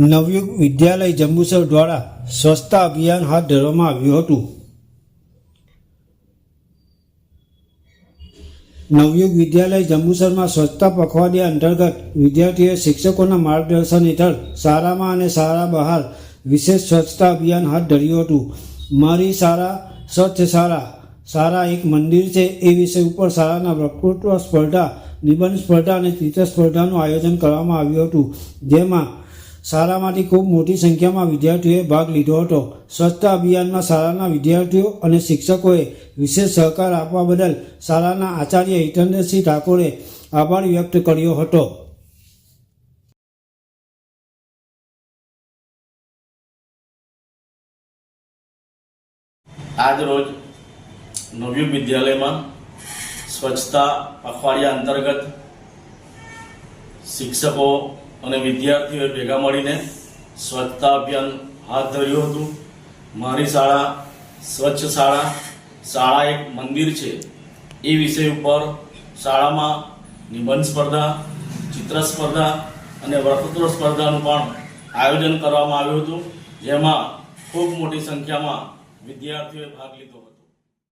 નવયુગ વિદ્યાલય જંબુસર દ્વારા સ્વચ્છતા અભિયાન હાથ ધરવામાં આવ્યું હતું. નવયુગ વિદ્યાલય જંબુસરમાં સ્વચ્છતા પખવાડિયા અંતર્ગત વિદ્યાર્થીઓએ શિક્ષકોના માર્ગદર્શન હેઠળ શાળામાં અને શાળા બહાર વિશેષ સ્વચ્છતા અભિયાન હાથ ધર્યું હતું. મારી શાળા સ્વચ્છ શાળા. શાળા એક મંદિર છે એ વિષય ઉપર શાળાના વક્તૃત્વ સ્પર્ધા, નિબંધ સ્પર્ધા અને ચિત્ર સ્પર્ધાનું આયોજન કરવામાં આવ્યું હતું. જેમાં શાળામાંથી ખૂબ મોટી સંખ્યામાં વિદ્યાર્થીઓએ ભાગ લીધો હતો. સ્વચ્છતા અભિયાનમાં શાળાના વિદ્યાર્થીઓ અને શિક્ષકોએ વિશેષ સહકાર આપવા બદલ શાળાના આચાર્ય હિતેન્દ્રસિંહ ઠાકોરે આભાર વ્યક્ત કર્યો હતો. આજ રોજ નવયુગ વિદ્યાલયમાં સ્વચ્છતા પખવાડિયા અંતર્ગત શિક્ષકો અને વિદ્યાર્થીઓએ ભેગા મળીને સ્વચ્છતા અભિયાન હાથ ધર્યું હતું. મારી શાળા સ્વચ્છ શાળા શાળા એક મંદિર છે. એ વિષય ઉપર શાળામાં નિબંધ સ્પર્ધા, ચિત્ર સ્પર્ધા અને વક્તૃત્વ સ્પર્ધાનું પણ આયોજન કરવામાં આવ્યું હતું. જેમાં ખૂબ મોટી સંખ્યામાં વિદ્યાર્થીઓએ ભાગ લીધો હતો.